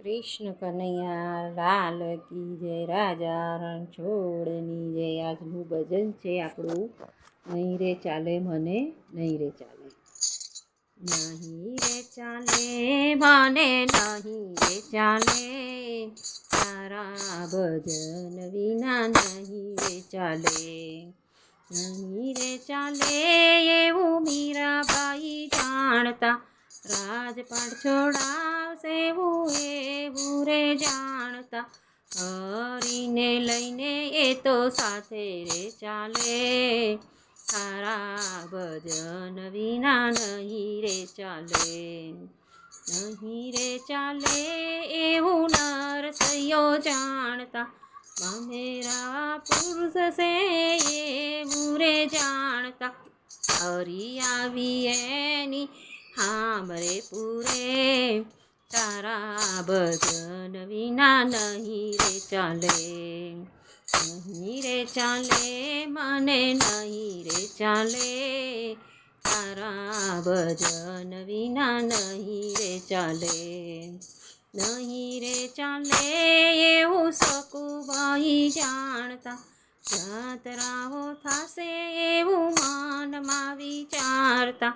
કૃષ્ણ કનૈયા લાલ કી જય રાજા રણછોડની જય. આજનું ભજન છે આપણું નહીં રે ચાલે મને, નહીં રે ચાલે. નહીં રે ચાલે મને, નહીં રે ચાલે. તારા ભજન વિના નહીં રે ચાલે. નહીં રે ચાલે એવું મીરાબાઈ જાણતા રાજપાટ છોડાવશે એવું એવું રે જાણતા હરીને લઈને એ તો સાથે રે ચાલે તારા ભજન વિના નહીં રે ચાલે નહીં રે ચાલે એવું નરસૈયો જાણતા મામેરા પુરુષ છે એવું રે જાણતા હરી આવી એની હામરે પૂરે તારા ભજન વિના નહીં રે ચાલે. નહીં રે ચાલે, મને નહીં રે ચાલે. તારા ભજન વિના નહીં રે ચાલે. નહીં રે ચાલે એવું સકુબાઈ જાણતા. જાતરાઓ થશે એવું માનમાં વિચારતા.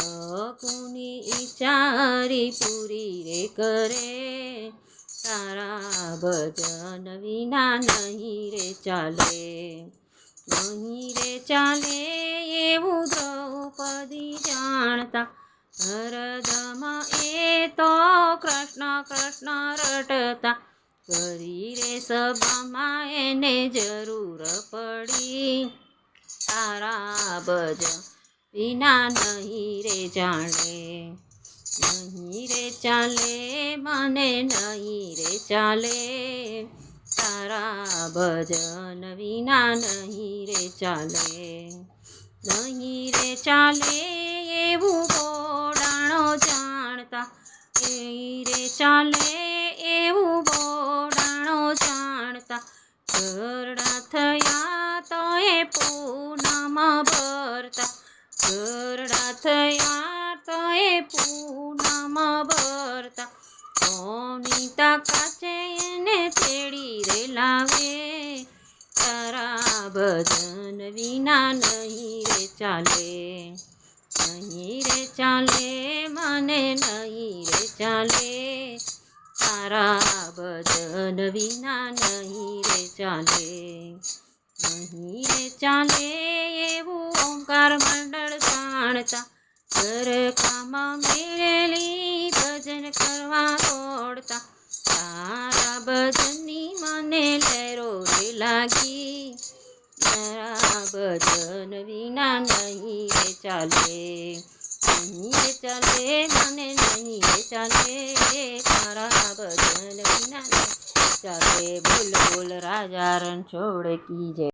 અકુની ઈચારી પૂરી રે કરે. તારા ભજન વિના નહીં રે ચાલે. નહીં રે ચાલે એવું દ્રૌપદી જાણતા. હરદમાં એ તો કૃષ્ણ કૃષ્ણ રટતા. કરી રે સભામાં એને જરૂર પડી. તારા ભજન વિના નહીં રે જાણે નહીં રે ચાલે મને નહીં રે ચાલે તારા ભજન વિના નહીં રે ચાલે નહીં રે ચાલે એવું બોડાણો જાણતા નહીં રે ચાલે એવું બોડાણો જાણતા ઘરડા થયા તો એ પૂનમ ઘરડા થયા તો એ પૂનમ ભરતા. કોની કાચે એને તેડી રે લાવે. તારા ભજન વિના નહીં રે ચાલે. નહીં રે ચાલે, મને નહીં રે ચાલે. તારા ભજન વિના નહીં રે ચાલે. નહીં ચાલે એવું ઓંકાર મંડળ જાણતા ઘર મેળેલી ભજન કરવા દોડતા. તારા ભજનની મને લહેરો રે લાગી. તારા ભજન વિના નહીં રે ચાલે. નહીં ચાલે, મને નહીં ચાલે. તારા ચાલે બોલ બોલ રાજા રણછોડ કી જય.